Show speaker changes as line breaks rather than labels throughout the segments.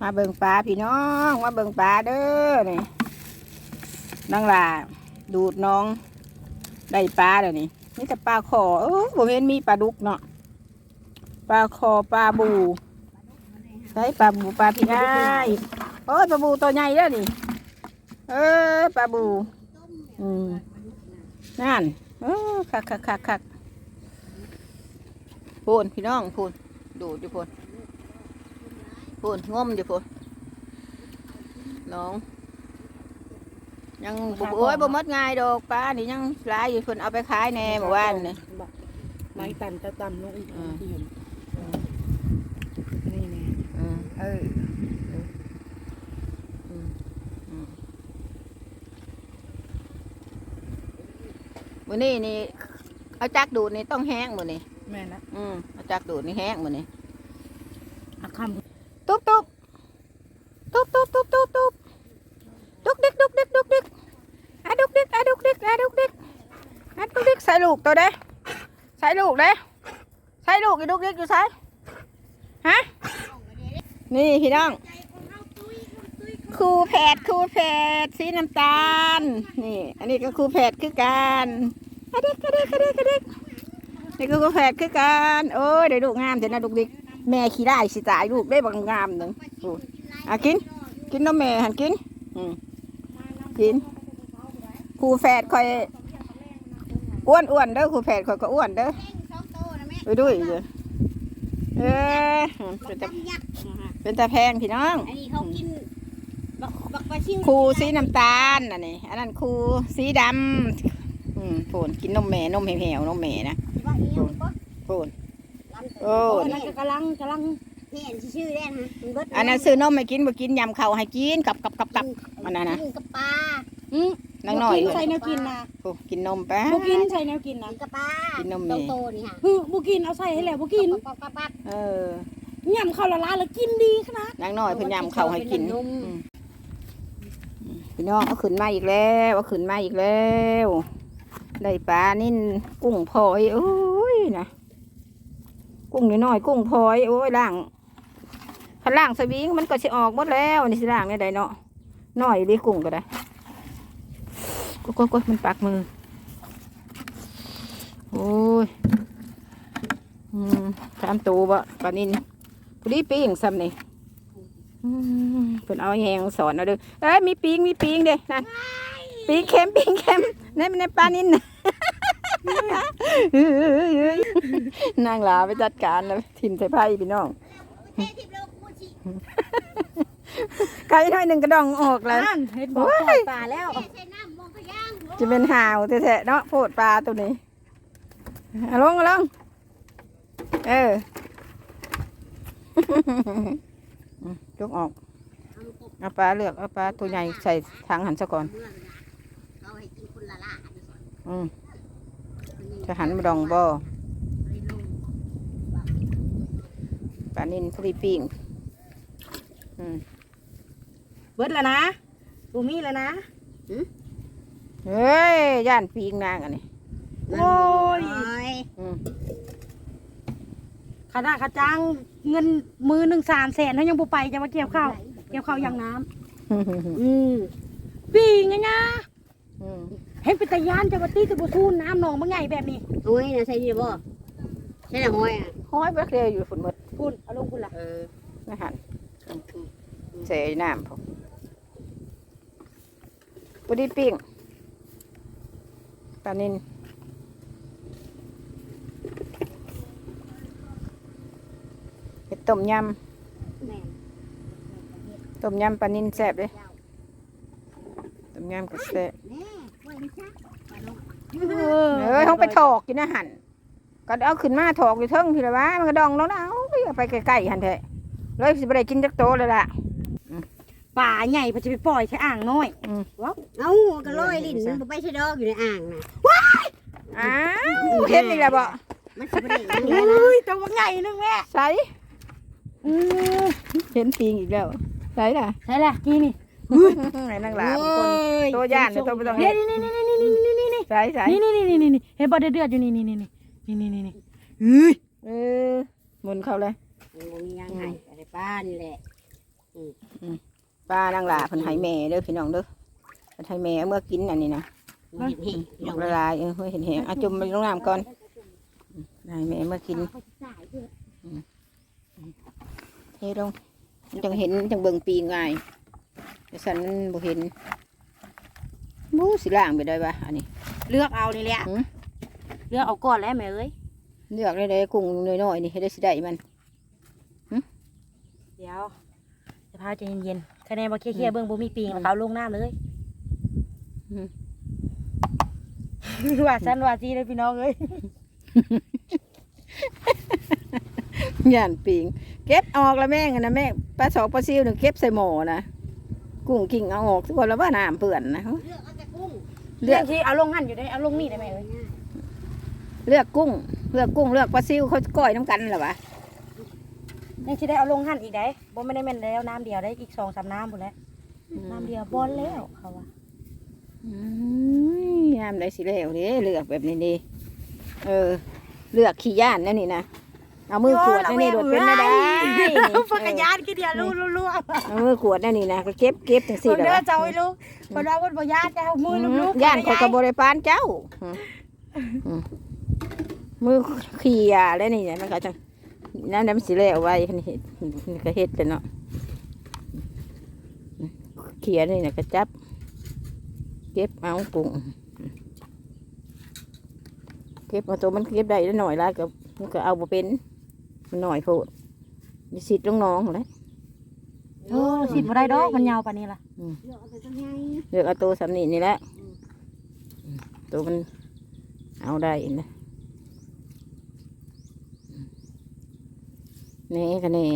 มาเบิ่งปลาพี่น้องมาเบิ่งปลาเด้อนี่นังหล่าดูดน้องได้ปลาเดี๋ยวนี้นี่แต่ปลาคอเออผมเห็นมีปลาดุกเนาะปลาคอปลาบูใช่ปลาบูปลาพี่ได้โอ้ยปลาบูตัวใหญ่แล้วนี่เออปลาบูอืมนั่นเออคักคักคักคักพูนพี่น้องพูนดูดอยู่พูน พูนงมอยู่พูนน้องยังบ่โอ้ยบ่หมดง่ายดอกปลานี่ยังหลายอยู่เพิ่นเอาไปขายแหน่เมื่อวานนี่
ไม้ตันจะตันลงอีก
อืม
ที่เห็นนี่นี่
อืมเออเอออืมอืมมื้อนี้นี่เอาจักดูดนี่ต้องแห้งมื้อนี้
แม่นะ
อืมเอาจักดูดนี่แห้งมื้อนี้
อาคำ
ตุ๊บตุ๊บตุ๊บตุ๊บตุ๊บตุ๊บตุ๊บดุกดิกดุกดิกดุกดิกอะดุกดิกอะดุกดิกอะดุกดิกอะดุกดิกใส่ลูกตัวเด้ใส่ลูกเด้ใส่ลูกอีดุกดิกอยู่ใส่ฮะนี่พี่น้องครูแผดครูแผดสีน้ำตาล นี่ อันนี้ก็ครูแผดคือกันอะเด็กอะเด็กอะเด็กอะเด็กนี่ก็ครูแผดคือกันโอ้ยได้ลูงามเถอะนะดุกดิก แม่ขี้ได้สิตายลูกได้บางงามหนึ่งโอ้ยอะกิน กินน้ำแม่หันกินอืมกินครูแฝดคอยอ้วนอ้วนๆเด้อครูแฝดคอยก็อ้วนเด้อไปด้วยเด้อเออเป็นตาเป็นตาแพงพี่น้อง
อันนี้เขากินบักบักปลาชิว
ครูสีน้ำตาลอันนี้อันนั้นครูสีดำอืมโผนกินนมแม่นมแหวๆนมแม่นะ
ว่าอีหยังก็
โผน
ลำ
โอ้
โอ้นั่นก็กำลังกำลัง
เห็นชื่อได้นะมันเบิด
อันนั้นซื้อนมไม่กินบ่กินยำเข่าวให้กินกับกับกับกับอันนั้นนะ
กินกับปลา
อืม
นังหน่อย
บ่
เล
กิใส่
ย
แนวกินนะ
โอ้กินนมไป
บุกินใส่แนวกินนะ
กินกับปลา
กินนม
โต
แม่
โตๆนี่ค่ะ
ฮึบุกินเอาใส่ให้แล้วบุกิน
ปั๊บปั๊บปั๊บ
เออ
ย่ำข้าวละลายแล้วกินดีขนาด
นางน้อยเพิ่นยำเขาวให้กิน
เป็นนม
อืมอืมพี่น้องเอาขึ้นมาอีกแล้วเอาขึ้นมาอีกแล้วได้ปลานิ่นกุ้งพลอยโอ้ยนะ กุ้งน้อยๆกุ้งพลอยโอ้ยล่างคันล่างสวิงมันก็สิออกหมดแล้วนี่สิล่างเนี่ยได้เนาะน้อยดิกุ้งก็ได้กดกดมันปักมือโอ้ยอืมสามตัวบะปลานิ่นพอดีปิ้งซ้ำนี่อืมเพิ่นเอาแหงสอนเอาเด้อเอ้ยมีปีงมีปีงเด้นั่นปีงเข็มปีงเข็มในในปลานินน่ะเอ้ยเอ้ย นางหลาไปจัดการแล้วทิมใส่ไผ่พี่น้อง
เททิพย์โลกมูชิ
ไก่น้อยหนึ่งกระดองออกแล้ว
นั่นเห็ดบอก
โอ้ย
ปล่อยปลาแล้ว
เทใส่น้ำมองพะยาง
จะเป็นห่าวแท้ๆเนาะโพดปลาตัวนี้เอาลงเอาลงเออยกออกเอาปลาเลือกเอาปลาตัวใหญ่ใส่ถังหันซะก่อน
เมื่อนะเขาให้กินคนละละอันนี้ก่อน
อืม
อันนี้
จะหันมาดองบ่
เลยลง
ปลานินพรีปิ้งอืม
เบิดแล้วนะบูมีแล้วนะ
เฮ้ย ย่านปิ้งนางอันนี้
โอ้ย
โอ้ย
อืม
ขนาดกระจังเงินมือหนึ่งสามแสนเขายังบุไปจะมาเกี่ยวข้าวเกี่ยวข้าวอย่างน้ำอืมปีไงนะ
อืม
เห็นเป็นตะยานจะมาตีตะบุซูนน้ำหนองบางไงแบบนี้
โอ้ยนะใช่ดีบ่ใช่ละห้อยอะ
ห้อยเบิกเรียวอยู่ฝนหมด
คุณเอาลงคุณละ
เออ
นะหันเสยน้ำผมพอดีปิ้งปลานินเห็ดต้มย
แม่ำ
ต้มยำปลานินแซ่บเลยต้มยำก็แซ่บ เอ้ยเขาไปถอกกินอาหารก็เอาขึ้นมาถอกอยู่เทิงพี่ละวะมันก็ดองแล้วนะเอาไปใกล้ๆหันเถอะเลยสิบได้กินจักโตเลยล่ะ
ป่าใหญ่พอจะไปปล่อยใช้อ่างน้อย
เอ้าก็ลอยลิ้นมันบ่ไปใช่ดอกอยู่ในอ่างน่ะ
อ้าวเห็นอีกแล้วบ่
มันสิบ่ได้อย่างนี้นะ
อุ้ยตัวบางใหญ่นึงแม่
ใส่เห็นปิงอีกแล้วใส่ล่ะ
ใช่แหละกี่นี่
ไอ้นางหลาบางคนตัว ย่านเนี่ยตัวไม่ต้อง
นี่
เห็น
นี่นี่นี่นี่นี่นี่นี่
ใส่ใส่
นี่นี่นี่นี่นี่นี่เห็นบอลเดือดอยู่นี่นี่นี่นี่นี่นี่นี่เฮ้ย
เออหมุนเข้าเลย
มันบ่มีหยังให้อะไรป้านี่แหละอืม
ปลาดังหลาเพิ่นให้แม่เด้อพี่น้องเด้อเพิ่นให้แม่เอาเมื่อกินอันนี้นะ
เห็นเห็น
ดอกละลายเออเฮ้ยเห็นแหงอะจุ่มไปลงน้ำก่อนให้แม่เมื่อกินเทลงมันจังเห็นจังเบิ่งปีง่ายแต่สันมันบ่เห็น บูสิล่างไปได้ปะอันนี้
เลือกเอานี่แหละ
หืม
เลือกเอาก่อนแล้วแม่เอ้ย
เลือกได้เลยกุ้งน้อยๆนี่ให้ได้สิได้มัน
เดี๋ยวจะพาใจเย็นๆคะแนนบ่เคลียร์ๆเบิ่งบ่มีปีงแล้วเขาลงน้ำเลย
อืม
ว่าซันว่าซีเลยพี่น้องเอ้ย
ย่านปิงเก็บออกแล้วแม่งอะนะแม่ปลาสองปลาซิวหนึ่งเก็บใส่หม้อนะกุ้งกิ่งเอาออกทุกคนแล้วว่าน้ำเปื่อนนะ
เลือกเอาแต่กุ้ง
เลื
เรื่
อ
อกงที่เอาลงหั่นอยู่ได้เอาลงนี่ได้ไหมเอ้ย
เลือกกุ้ง เลือกกุ้งเลือกปลาซิวเขาก้อยน้ำกันเหรอวะ
ยังสิได้เอาลงหั่นอีกได้บ่ไม่ได้แม่นแล้วน้ำเดียวได้อีก2 3น้ำพุ่นแหล้วน้ำเดียวบ่แล้วเขาว่า
อืมยามได้สิแล้วเด้เลือกแบบนี้ดีเออ เลือกขี้ย่านนั่นนี่นะ เอามือขวดนั่นนี่โดดเป็นไม่ได้นี่
ปากกยานคือเดียวรู้รู้รู้
เอามือขวดนั่นนี่นะก็เก็บเก็บจัง
สิ
สี่เหร
เด้อ
อ
เจ้าไอ้ลูกเพิ่นว่าเพิ่นบ่ยานแต่เอามือลูกๆ
ย่านเขากระบริปานเจ้าอืมอืมมือขี้ยาแล้วนี่นะมันก็จังนั่นน้ำสิแล้วไว้นี่เฮ็ดนี่ก็เฮ็ดเลยเนาะเขียนี่นะก็จับ เก็บเอากุ้งเก็บเอาตัวมันเก็บได้หน่อยละก็มันก็เอาบ่เป็น มันหน่อยโพดมีสิทธิ์ลงน้องเลย
เออสิบ่ได้ดอกมันยาวปานนี้ล่ะ
เลือกเอาแต่ตัวใหญ่
เลือกเอาตัวสำนีนี่แหละอืมตัวมันเอาได้นะเน่กันเน่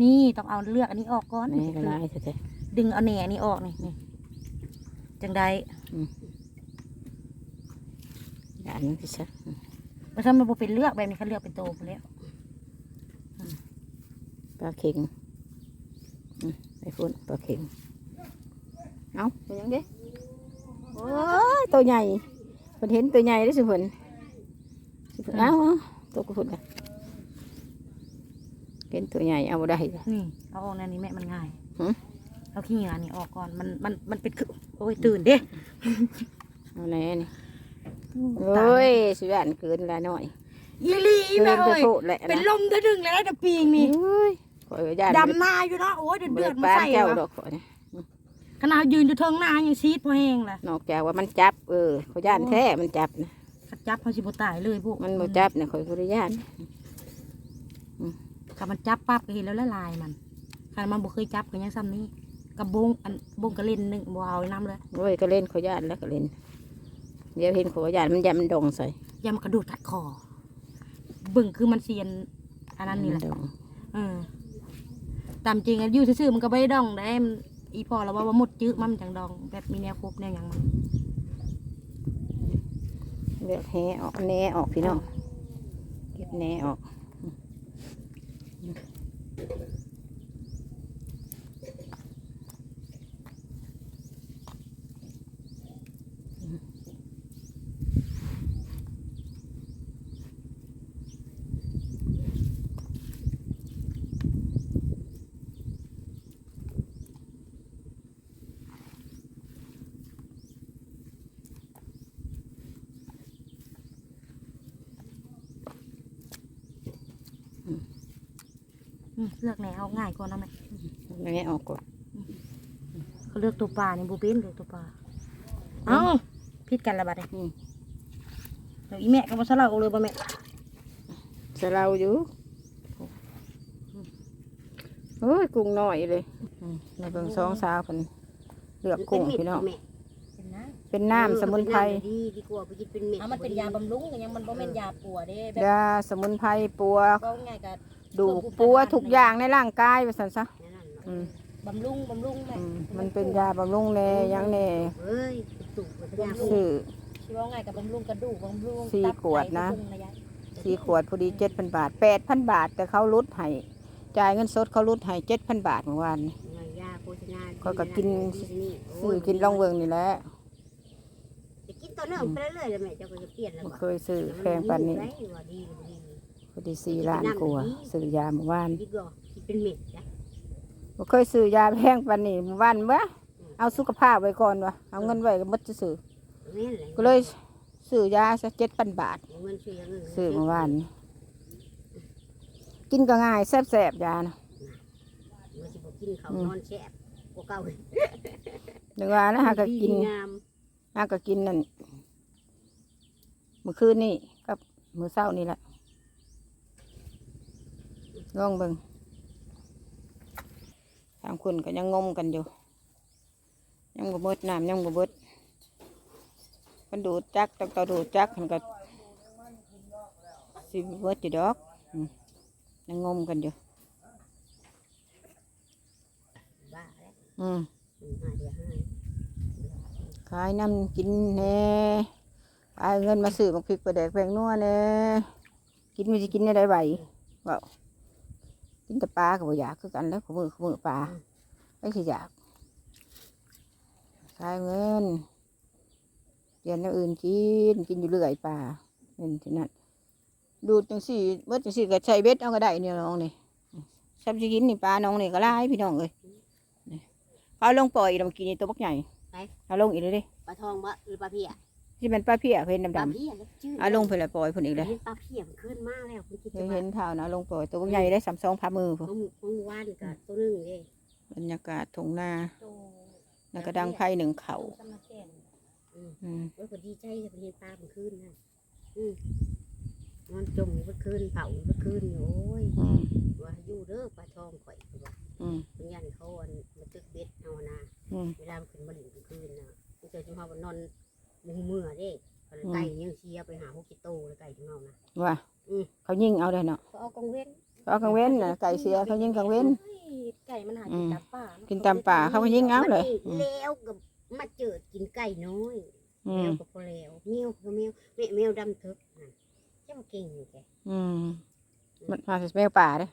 นี่ต้องเอาเลือกอันนี้ออกก่อน
เน่กันได้แท้
ดึงเอาแหน่อันนี้ออกนี่นี่จังได
ๆอย่างนี้พี่ชัก
บ่ซั่นมันบ่เป็นเลือกแบบนี้เขาเลือกเป็นโตพุ่นแล้ว
ป ลาเข็งอืมไอ้ฟุ้นปลาเข็งเอาเป็นยังเด้โอ้ยตัวใหญ่เพิ่นเห็นตัวใหญ่ได้อสิเพิ่นสิเพิ่นเอาเอาตัวกระพุ่นน่ะเห็นตัวใหญ่เอาบ่ได้จ้ะ
นี่เอาออกแนวนี้แม่มันง่าย
หือ
เอาขี้เหงื่อนี่ออกก่อนมันมันมันเป็นคือโอ้ยตื่นเด้
เอาแน่นี่โอ้ยสิบ้านเกินละหน่อย
อีหลี
เกิ
แม่
นไป
เอ้ย
โพดแหละ
เป็น
นะ
ลมทะดึงแล้วแต่ปีงนี่
โอ้ยขอยย่าน
ดำนาอยู่เนาะโอ้ยเดือด
เบิ
เดือ
ด
ดมา
ปาน
ใส่
เจ้าด
วะ
อกขอยนะ
ขนาดยืนอยู่เทิงนายังซีดพอแห้งล่ะ
นอกจากว่ามันจับ เออขอยย่านแท้มันจับนะ
ขัดจับเขาสิบ่ตายเลยพวก
มันบ่จับเนี่ยขอยบ่ได้ย่าน
กับมันจับปั๊บก็เห็นแล้วละลายมันคันมันบ่เคยจับก็ยังซ้ำนี้กับบงอันบงกระเล่นหนึงบ่เอาน้ำเลย
โอ้ยก็เล่นขอยย่านแล้วก็เล่นเดี๋ยวเห็นขอยย่านมันยันมันดองใส่
ย่ามันกระโดดกัดคอเบิ่งคือมันเซียนอันนั้นนี่แหละ
ดอง
เออ ตามจริงอะอยู่ซื่อๆมันก็ไม่ได้ดองได้มันอีพอแล้วว่าว่าหมดจื้อมันจังดอง แบบมีแนวครบแนวอยังมัน
เลือกแหออกแหนออกพี่น้องเก็บแหนออก
เลือกแนวเอาง่ายกว่านะแม่
แหนออกก่อน
เขาเลือกตัวปลานี่บูเป็นเลือกตัวปลาเอ้าพิดกันละบัดนี้
อืม
เดี๋ยวอีแม่ก็มาสลับเอาเลยบ่แม่
สะเราอยู่โอ้ยกุ้งน้อยเลยอืมในเบิ่งสองสาวเพิ่นเลือกกุ้งพี่น้อง
แม่
เป็นนะ
เป็นน้ำสมุนไพร
ดีดีกว่าไปกินเป็นเม็ด
เอามันเป็นยาบำรุงก็ยังมันบ่แม่นยาปัวเด้แบบ
ยาสมุนไพรปัว
ก็ง่ายกับ
ดูปัวทุกอย่างในร่างกายว่าซั่นซะ
นั่นน่ะ
อืม
บำรุงบำรุงแม่
อืมมันเป็นยาบำรุงแน่หยังแน่
เอ้ยตุกมันยา
ซื้อ
ชีว่าง่ายกับบำรุงกระดูกบำรุง
สี่
ตับ
ขวดนะ
ไตทุกอย่างยาย
สี่ขวดพอดีเจ็ดพันบาทแปดพันบาท แต่เขาลดให้จ่ายเงินสดเขาลดให้เจ็ดพันบาทเมื่อวานนี้
ยาโฆษณา
ก็ก็กิน
โซื้
อกินล่องเวิงนี่แหละ
จะกินต่อเนื่องไปเรื่อยๆเลยแม่เจ้าก็จะเปลี่ยนแล้ว
บ่
ว่ะ
เคยซื้อแพงปานนี้
ได้ว่าดีว่าดี
พอดีสี่ล้านกว่าซื้อยาเมื่อวาน
ดีกว่ากินเป็นเม็ดจ้ะ
บ่เคยซื้อยาแพงปานนี้หมู่บ้านเบ่เอาสุขภาพไว้ก่อนวะเอาเงินไว้ก็หมดจะซื้อ
แม่นเลย
ก็เลยซื้อยาซะ7,000บาท
เอาเงินซื้ออย่างอื่น
ซื้อเมื่อวานนี้กินก็ง่ายแซ่บๆยานะ
มันสิบ่กินเขาวนอนแซ่บกว่าเก่า
นึกว่านะฮะก็กิน
ดีงาม
ฮะก็กินนั่นมื้อคืนนี่กับมื้อเช้านี่แหละ ลองเบิ่งทางคนก็ยังงมกันอยู่ ยังบ่เบิดน้ำยังบ่เบิดมันดูดจักตั้งแต่ดูดจักมันก็สิเบิดอยู่ดอกอืมยังงมกันอยู่
บ้าแล้ว
อืม
อืมหาเดียวให้
ขายน้ำกินแหน่ขายเงินมาซื้อบักพริกปลาแดกแพงนัวแหน่กินมันจะกินได้ไหวเปล่า กินแต่ปลาก็บ่อยากคือกันแล้วขมือขมือปลาไม่ใช่อยากขายเงินเปลี่ยนอย่างอื่นกินกินอยู่เรื่อยปลาเป็นที่นั่นดูดจังสี่เบิดจังสี่ก็ใช้เบ็ดเอาก็ได้เนี่ยน้องนี่ซับสิกินนี่ปลาน้องนี่ก็หลายพี่น้องเลยนี่เขาเอาลงปล่อยแล้วเมื่อกี้นี่ตัวบักใหญ่เอาลงอีกเลยดิ
ปลาทองบะหรือปลาเพีย
ที่เป็นปลาเพี้ยเห็น
ปลา
ดำ
เพียแล้วชื่อ
ๆเอาลงไปละปล่อยผลอีกเลย
เห็นปลาเพียมันขึ้นมากแล้วคุณคิด
เค
จะ
ย
ว่า
เห็นเท่านะลงปล่อยตัวใหญ่ได้สามสองพามือพอ
เมื่อเมื่อวานกับตัวหนึงเด้
บรรยากาศทงนา
โต
แล้วก็ดังไพ่หนึ่งเขา
สำนักแก่น
อืม
ว่าคนดีใจจะไปเห็นปลามันขึ้นนะอืมนอนจมอยู่เมื่อคืนเผาอยู่เมื่อคืนอยู่โอ้ย
อืม
ว่าอยู่เด้อปลาทองข่อยว่า
อืม
เป็นยันเขาอันมาตึกเบ็ดเอานะ
อืม
เวลามันขึ้นมาหลินกลางคืนนะมันเจอจุ่มเฮามันนอน มือมือเด้ก็เลยไก่ยังเชียร์ไปหาพวกกิโตแล้วไก่จุ่มเฮานะ
ว่า
อืม
เขายิงเอาเลยเนาะ
เขาเอากองเว้น
เขากังเว้นน่ะไก่เสียเขายิงกังเว้น
เฮ้ยไก่มันหากินตามป่าเะ
กินตามป่าเขาก็ยิงเอาเลย
มันนี่แล้วกับมาเจอกินไก่น้อย
อื
แม
ม
วกับพอแล้วแมวกับแมวแม่แมวดำทึกนั่นเจ้าเก่งอยู่แก
อืมมันมาจากแมวป่าเด้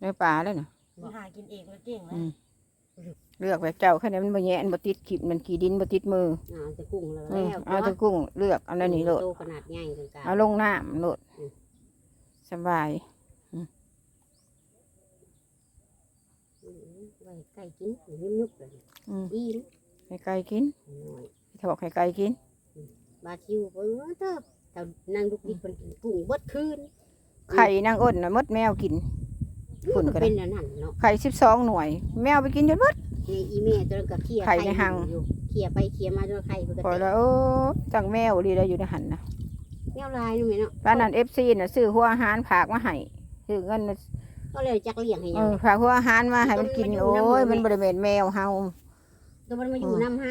แมวป่าเลยเนาะ
มันหากินเองแล้วเก่งแล้ว
อืม เลือกแบบเจ้าแค่นั้นมันบ่แย่อันบ่ติดขีดมันขีดินบ่ติดมือ
อ่าจะกุ้งแล้ว
อืม
แล้ว
เอาแตะกุ้งเลือกเอานั่นนี่โลด
โตขนาดใหญ่กลาง
เอาลงน้ำโลด
อืม
สบาย
ๆอืมไว้ไก่กินยุบยุบๆเลย
อืม
อิ่ม
ให้ไก่กิน
น้อย
ถ้าบอกให้ไก่กิน
บาชิวเออเติบแต่นางลูกดิบมันกินกุ้งเบิดคืน
ไข่นางอ้นน่ะมดแมวกิน ฝุ่นก็ได้
เป็นอันนั้นเนาะ
ไข่สิบสองหน่วย แมวไปกินจนหมด
นี่อีแม่ตัวนั้นก็เคลียร์
ไข่ในหัง
อยู่เคลียร์ไปเคลียร์มาจนไข่เพิ่นก็
พอ
แตก
แล้วโอ้จังแมวดีเลยอยู่ในหันนะ
แนวลายนู่นแม่เนาะ
ร้านนั้นเอฟซีน่ะซื้อหัวอาหารผากมาให้ซื้อเงินน่ะ
ก็เลยจักเลี้ยงให้
เอ
ยัง
อผากหัวอาหารมาให้มันกิน
มันอยู่
โอ้
น้ำมัน
ยมันบริเวณแมวเฮา
ตัวมันมาอยู่น้ำฮะ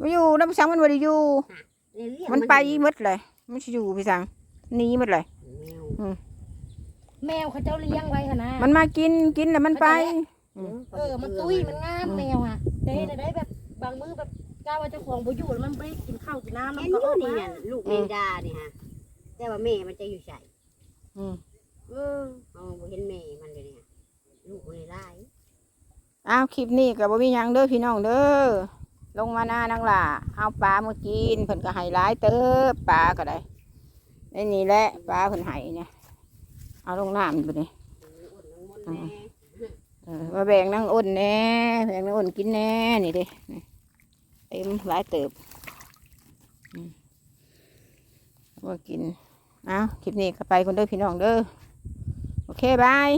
ไม่อยู่น้ำสังมันบริอยู่
เลยเลี้ยง
มันไปหมดเลย มันสิอยู่พี่สังหนีหมดเลย
แมว
แมวเขาเจ้าเลี้ยงไว้ค่ะนะ
มันมากินกินแล้วมันไปอืม
เออมันตุ้ยมันงามแมวอะแต่เห็นได้แบบบางมื้อแบบกล้าว่าเจ้าของบ่อยู่แล้วมันไปกินข้าวกินน้ำ
แม่
มัน
น
ก็
อ
อยู่อก
นี่
มา
น่ะลูกแมงดานี่ฮะแต่ว่าแม่มันจะอยู่ใส่
อืม
เออเอาบ่เห็นแม่มันเลยเนี่ยลูกมันเลยไล่
อ้าวคลิปนี้ก็บ่มีหยังเด้อพี่น้องเด้อลงมาหน้านังหล่าเอาปลามากินเพิ่นก็ให้หลายเติบปลาก็ได้ในนี่แหละปลาเพิ่นให้เนี่ย เอาลงน้ำไปนี่
อุ่นน้ำมนต์แน่
เออมาแบ่งนางอ้นแหน่แบ่งนางอ้นกินแหน่นี่เดิเต็มหลายเติบอืมเอามากิน เอาคลิปนี้ก็ไปคนเด้อพี่น้องเด้อ โอเค บาย